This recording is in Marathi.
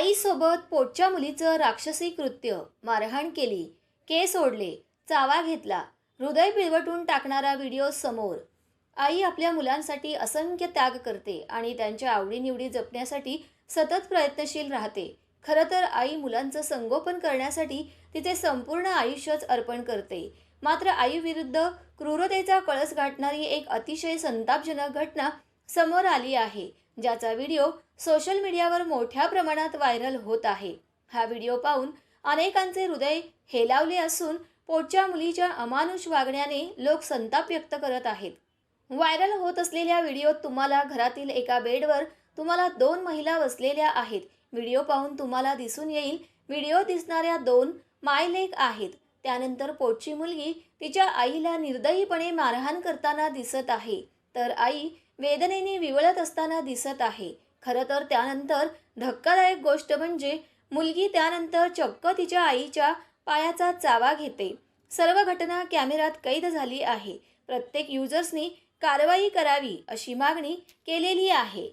आईसोबत पोटच्या मुलीचं राक्षसी कृत्य. मारहाण केली. केस ओढले. चावा घेतला. हृदय पिळवटून टाकणारा व्हिडिओ समोर. आई आपल्या मुलांसाठी असंख्य त्याग करते आणि त्यांच्या आवडीनिवडी जपण्यासाठी सतत प्रयत्नशील राहते. खरं तर आई मुलांचं संगोपन करण्यासाठी तिचे संपूर्ण आयुष्यच अर्पण करते. मात्र आईविरुद्ध क्रूरतेचा कळस गाठणारी एक अतिशय संतापजनक घटना समोर आली आहे. ज्याचा व्हिडिओ सोशल मीडियावर मोठ्या प्रमाणात व्हायरल होत आहे. हा व्हिडिओ पाहून अनेकांचे हृदय हेलावले असून पोटच्या मुलीच्या अमानुष वागण्याने लोक संताप व्यक्त करत आहेत. व्हायरल होत असलेल्या व्हिडिओत तुम्हाला घरातील एका बेडवर तुम्हाला दोन महिला बसलेल्या आहेत. व्हिडिओ पाहून तुम्हाला दिसून येईल व्हिडिओ दिसणाऱ्या दोन मायलेक आहेत. त्यानंतर पोटची मुलगी तिच्या आईला निर्दयीपणे मारहाण करताना दिसत आहे. तर आई वेदनेने विवळत असताना दिसत आहे. खरं तर त्यानंतर धक्कादायक गोष्ट म्हणजे मुलगी त्यानंतर चक्क तिच्या आईच्या पायाचा चावा घेते. सर्व घटना कॅमेऱ्यात कैद झाली आहे. प्रत्येक युजर्सनी कारवाई करावी अशी मागणी केलेली आहे.